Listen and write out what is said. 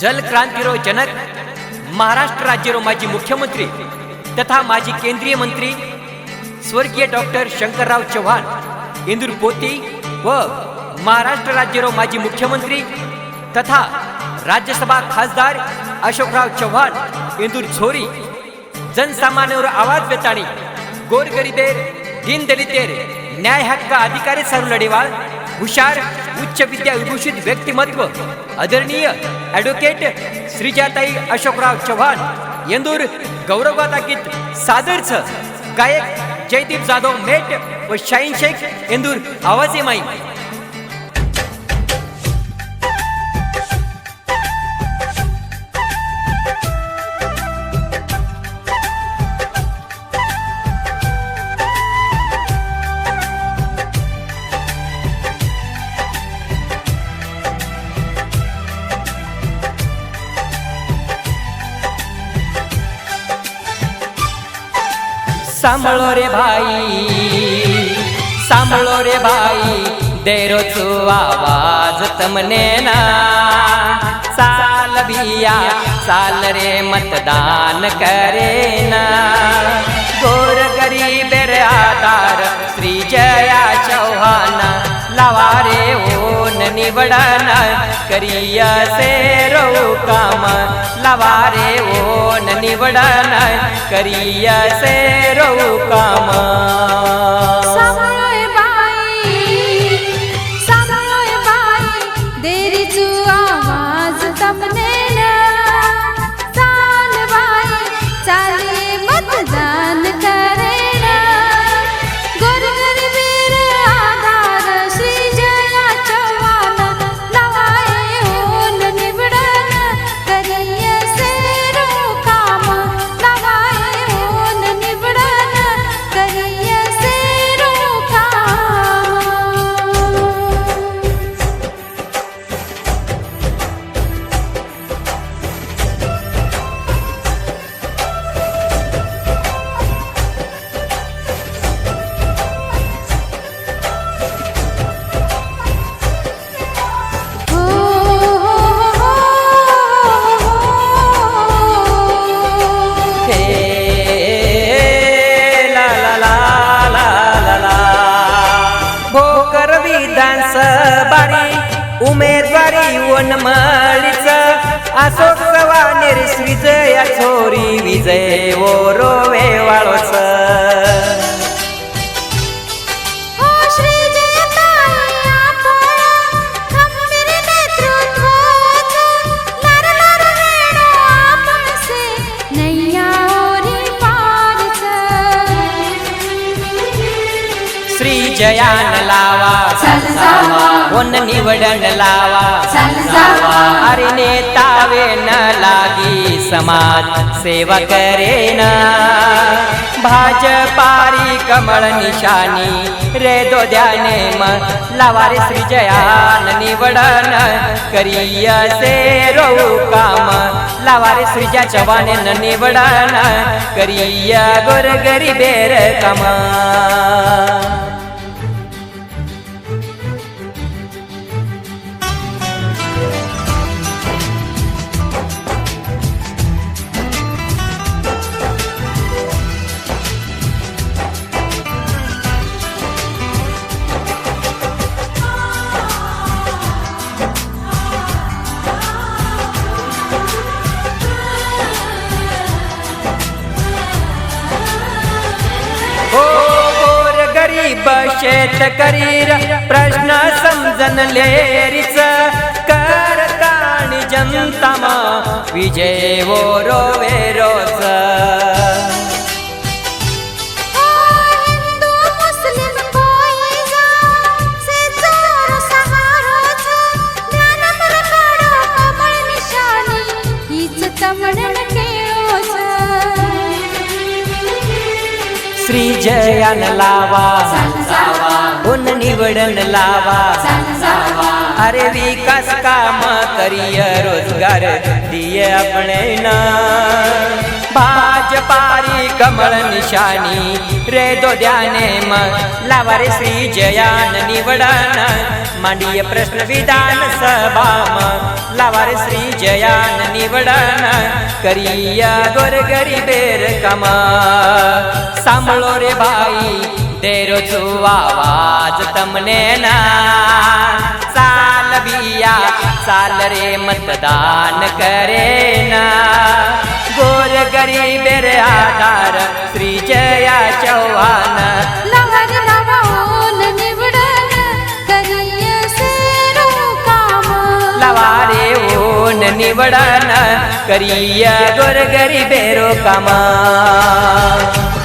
जलक्रांतीरो जनक महाराष्ट्र राज्यरो माजी मुख्यमंत्री तथा माजी केंद्रीय मंत्री स्वर्गीय डॉक्टर शंकरराव चव्हाण इंदूर पोती व महाराष्ट्र राज्यरो माजी मुख्यमंत्री तथा राज्यसभा खासदार अशोकराव चव्हाण इंदूर झोरी जनसामान्यावर आवाज वेचाणी गोरगरिबेर दीनदलितेर न्याय हक्क अधिकारी सरू लढेवाळ हुशार उच्च विद्या विभूषित व्यक्तिमत्व आदरणीय ॲडव्होकेट श्रीजाताई अशोकराव चव्हाण येंदूर गौरवगाताकीत सादरच गायक जयदीप जाधव मेट व शाहीन शेख येंदूर आवाजे माई. सांभाळो रे भाई सांभाळो रे भाई देरोचो आवाज तमने ना. साल बिया साल रे मतदान करे ना. गोर गरीबेर आधार श्री जया ओन निवडन करिय से रो काम लावा रे ओन निवडन करिय उमेदवारी वनमाळीच. अशोक चव्हाणेर विजया छोरी विजय ओरो वेवाळोच हो श्री जयान लावा वन निवडन लावा. अरे नेतावे न लागी समाज सेवा करेन भाजपारी कमळ निशानी रे दो ध्याने म लावा रे श्री जयान निवडन. करिय से रो काम. लावा रे श्रीजा चव्हाण निवडन. करिय गोर गरीबेर कामा. गरीब शेतकरीर प्रश्न समजन लेरीच करताणी जनतामा विजय वो रोवेरोच श्री जयन लावा. પુન નિવડન લાવા. અરે વિકાસ કામ કરીએ, રોજગાર દિયે આપણે ના. ભાજપારી કમળ નિશાની, રે તો ધ્યાને માં લાવા રે શ્રી જયાન નિવડન. માંડીએ પ્રશ્ન વિધાન સભામાં લાવા રે શ્રી જયાન નિવડન. કરીયા ગોર ગરીબેર કમા સાંભળો રે ભાઈ તેરો છુવાવાજ તમને ના. સાલ બિયા સાલ રે મતદાન કરે ના. ગોર ગરીબ રે આધાર શ્રી જયા ચૌહાણ. લવારે ઓન નિવડન કરીએ ગોર ગરીબેરો કમા.